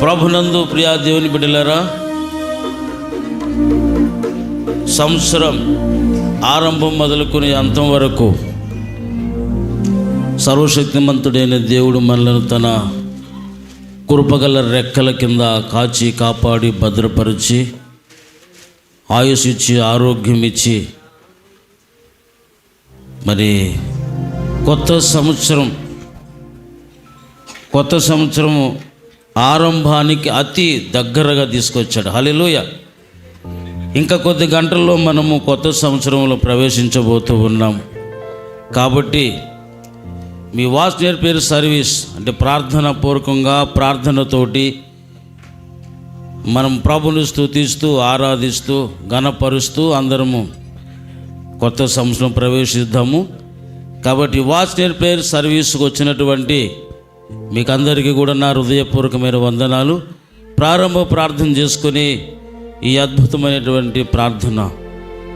ప్రభునందు ప్రియా దేవుని బిడ్డలారా సంవత్సరం ఆరంభం మొదలుకొని అంతం వరకు సర్వశక్తిమంతుడైన దేవుడు మనలను తన కృపగల రెక్కల కింద కాచి కాపాడి భద్రపరిచి ఆయుష్ ఇచ్చి ఆరోగ్యం ఇచ్చి మరి కొత్త సంవత్సరం కొత్త సంవత్సరము ఆరంభానికి అతి దగ్గరగా తీసుకొచ్చాడు. హలిలోయ ఇంకా కొద్ది గంటల్లో మనము కొత్త సంవత్సరంలో ప్రవేశించబోతూ ఉన్నాం. కాబట్టి మీ వాచ్ నేర్పేరు సర్వీస్ అంటే ప్రార్థన పూర్వకంగా ప్రార్థనతోటి మనం ప్రభుని స్థుతిస్తూ ఆరాధిస్తూ ఘనపరుస్తూ అందరము కొత్త సంవత్సరం ప్రవేశిద్దాము. కాబట్టి వాచ్ నేర్పేరు సర్వీస్కి వచ్చినటువంటి మీకు అందరికీ కూడా నా హృదయపూర్వకమైన వందనాలు. ప్రారంభ ప్రార్థన చేసుకుని ఈ అద్భుతమైనటువంటి ప్రార్థన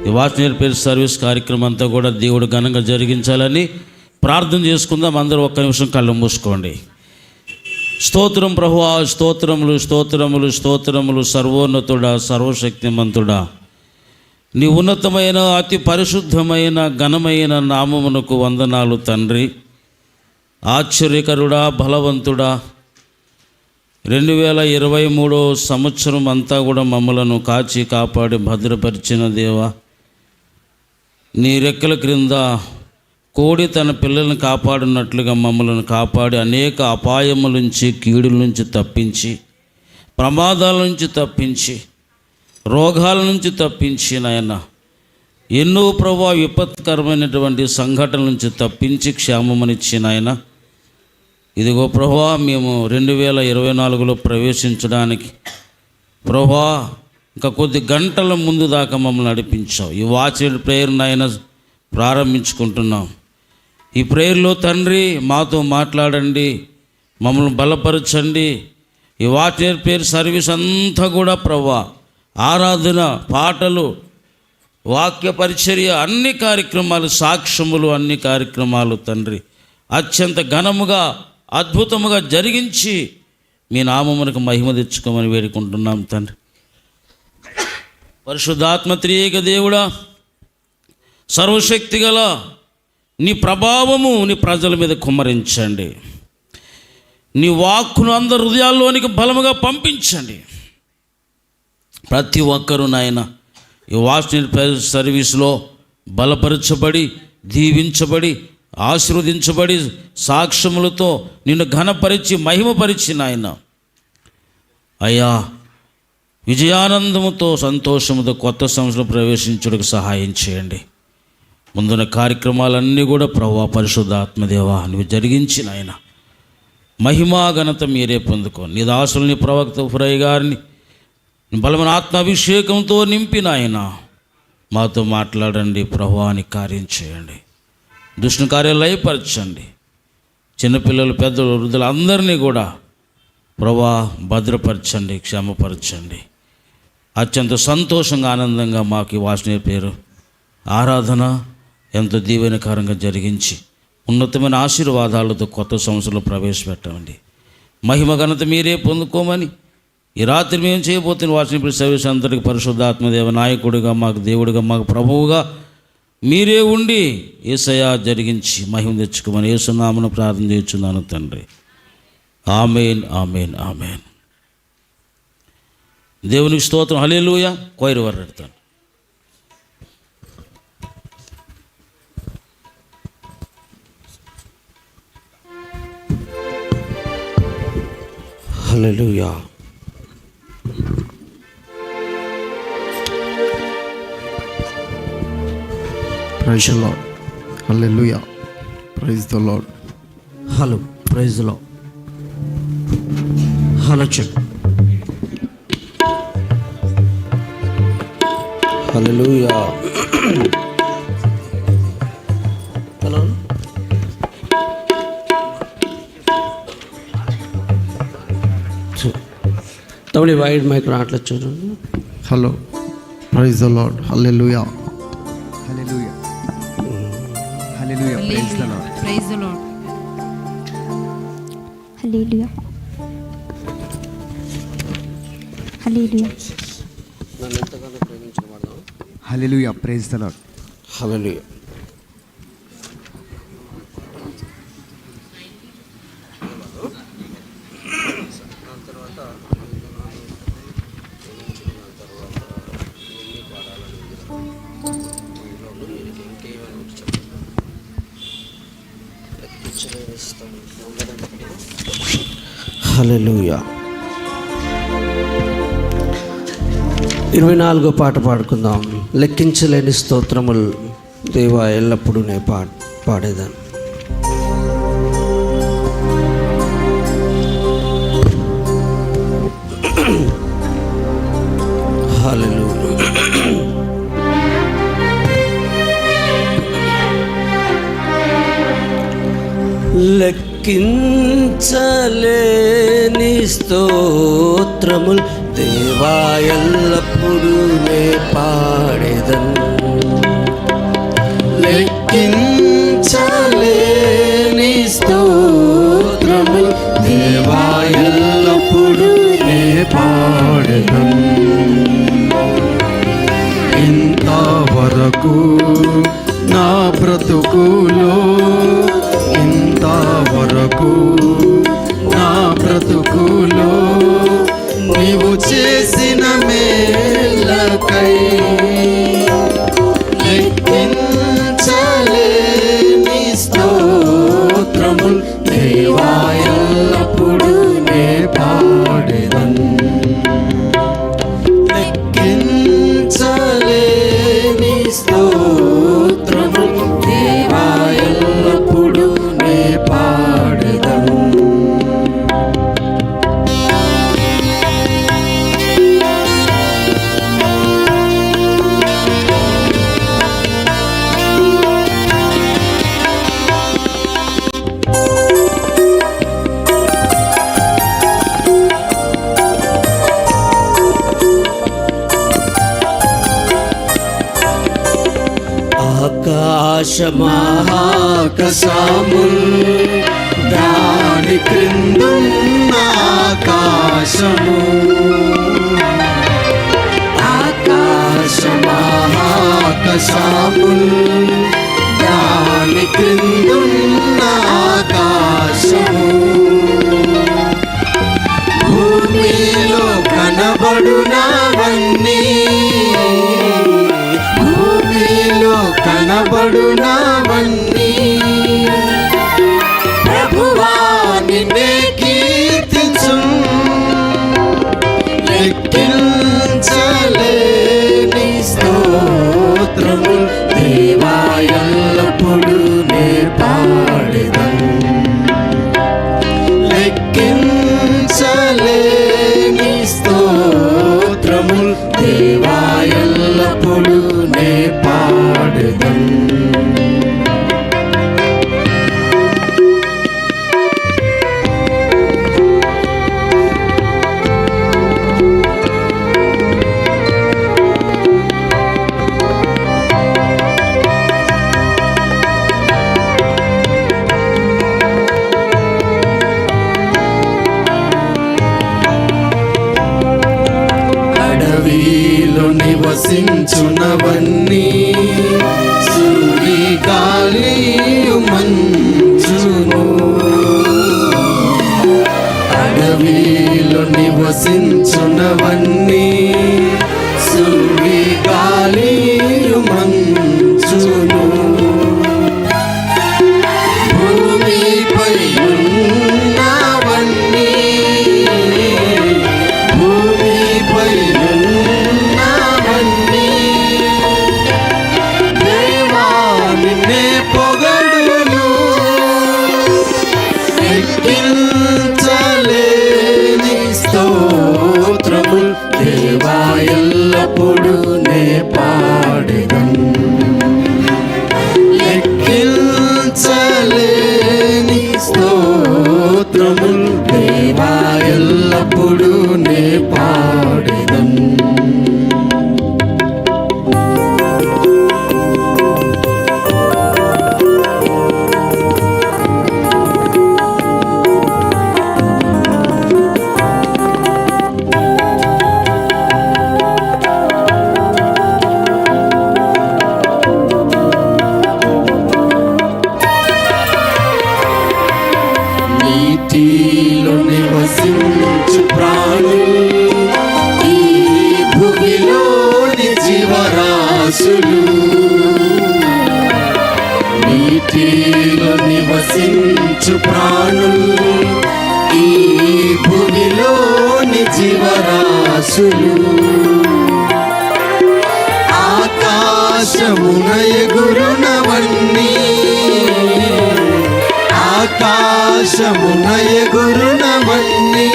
ఈ వాచ్ నేర్పేరు సర్వీస్ కార్యక్రమం అంతా కూడా దేవుడు ఘనంగా జరిగించాలని ప్రార్థన చేసుకుందాం. అందరూ ఒక్క నిమిషం కళ్ళు మూసుకోండి. స్తోత్రం ప్రభువా స్తోత్రములు స్తోత్రములు స్తోత్రములు సర్వోన్నతుడా సర్వశక్తిమంతుడా. నీ ఉన్నతమైన అతి పరిశుద్ధమైన ఘనమైన నామమునకు వందనాలు తండ్రి. ఆశ్చర్యకరుడా బలవంతుడా. రెండు వేల ఇరవై మూడో సంవత్సరం అంతా కూడా మమ్మలను కాచి కాపాడి భద్రపరిచిన దేవా. నీ రెక్కల క్రింద కోడి తన పిల్లల్ని కాపాడినట్లుగా మమ్మల్ని కాపాడి అనేక అపాయముల నుంచి కీడుల నుంచి తప్పించి ప్రమాదాల నుంచి తప్పించి రోగాల నుంచి తప్పించి నాయన ఎన్నో ప్రభా విపత్కరమైనటువంటి సంఘటనల నుంచి తప్పించి క్షేమమనిచ్చి నాయన ఇదిగో ప్రభా మేము రెండు వేల ఇరవై నాలుగులో ప్రవేశించడానికి ప్రభా ఇంకా కొద్ది గంటల ముందు దాకా మమ్మల్ని నడిపించావు. ఈ వాచెడ్ ప్రేయర్ను ఆయన ప్రారంభించుకుంటున్నాం. ఈ ప్రేయర్లో తండ్రి మాతో మాట్లాడండి మమ్మల్ని బలపరచండి. ఈ వాచెడ్ ప్రేయర్ సర్వీస్ అంతా కూడా ప్రభా ఆరాధన పాటలు వాక్య పరిచర్య అన్ని కార్యక్రమాలు సాక్ష్యములు అన్ని కార్యక్రమాలు తండ్రి. అత్యంత ఘనముగా అద్భుతముగా జరిగించి మీ నామమునకు మహిమ తెచ్చుకోమని వేడుకుంటున్నాం తండ్రి. పరిశుద్ధాత్మ త్రియేక దేవుడా సర్వశక్తి గల నీ ప్రభావము నీ ప్రజల మీద కుమ్మరించండి. నీ వాక్కును అందరి హృదయాల్లోనికి బలముగా పంపించండి. ప్రతి ఒక్కరూ నాయన ఈ వాచ్ సర్వీస్లో బలపరచబడి దీవించబడి ఆశీర్వదించబడి సాక్ష్యములతో నిన్ను ఘనపరిచి మహిమపరిచిన ఆయన అయ్యా విజయానందముతో సంతోషముతో కొత్త సంవత్సరం ప్రవేశించుటకు సహాయం చేయండి. ముందున్న కార్యక్రమాలన్నీ కూడా ప్రభా పరిశుద్ధాత్మదేవా నువ్వు జరిగించి నాయన. మహిమా ఘనత మీరే పొందుకో నీ దాసుల్ని ప్రవక్త ఫురయ్య గారిని బలమైన ఆత్మాభిషేకంతో నింపిన ఆయన మాతో మాట్లాడండి ప్రభువాని కార్యం చేయండి. దుష్ణ కార్యాలు లయపరచండి. చిన్నపిల్లలు పెద్దలు వృద్ధులు అందరినీ కూడా ప్రభా భద్రపరచండి క్షమపరచండి. అత్యంత సంతోషంగా ఆనందంగా మాకు ఈ వాసన పేరు ఆరాధన ఎంతో దీవెనకరంగా జరిగించి ఉన్నతమైన ఆశీర్వాదాలతో కొత్త సంవత్సరంలో ప్రవేశపెట్టండి మహిమ ఘనత మీరే పొందుకోమని ఈ రాత్రి మేము చేయబోతున్న వాచన సర్వీస్ అందరికి పరిశుద్ధాత్మదేవ నాయకుడిగా మాకు దేవుడిగా మాకు ప్రభువుగా మీరే ఉండి ఏసయా జరిగించి మహిమ తెచ్చుకోమని ఏసునామను ప్రార్థన చేస్తున్నాను తండ్రి. Amen amen amen. దేవునికి స్తోత్రం. Hallelujah choir వర్రెడతాను hallelujah. Praise Lord hallelujah praise the Lord hello ప్రైజ్లో హలో చెక్ హల్లెలూయా హలో తమ్ముడి వైడ్ మైక్ రావట్లేదు చూడండి hello praise the Lord hallelujah Hallelujah. Hallelujah. Praise the Lord. Praise the Lord. Hallelujah hallelujah నన్ను ఎంతగానో ప్రేమించిన వాడదాం hallelujah praise the Lord hallelujah hallelujah. ఇరవై నాలుగో పాట పాడుకుందాం. లెక్కించలేని స్తోత్రములు దేవా ఎల్లప్పుడూ నే పా పాడేదాన్ని. లెక్కించలే స్తోత్రముల్ దేవాయల్లప్పుడూ నే పాడేదన్. లెక్కించలేని స్తోత్రముల్ దేవాయల్లప్పుడు నే పాడేదన్. ఇంతవరకు నా బ్రతుకులో ఇంతవరకు ఆకాశమాకాశముల్ దాని క్రిందున్న ఆకాశము. ఆకాశమాకాశముల్ దాని క్రిందున్న ఆకాశము. భూమిలో కనబడునా స్తోత్రముల్ నీలో నివసించునవన్నీ. నీటిలో నివసించు ప్రాణులు ఈ భూమిలోని జీవరాశులు. ఆకాశమున ఎగురునవన్నీ ఆకాశమున ఎగురునవన్నీ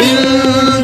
Yeah.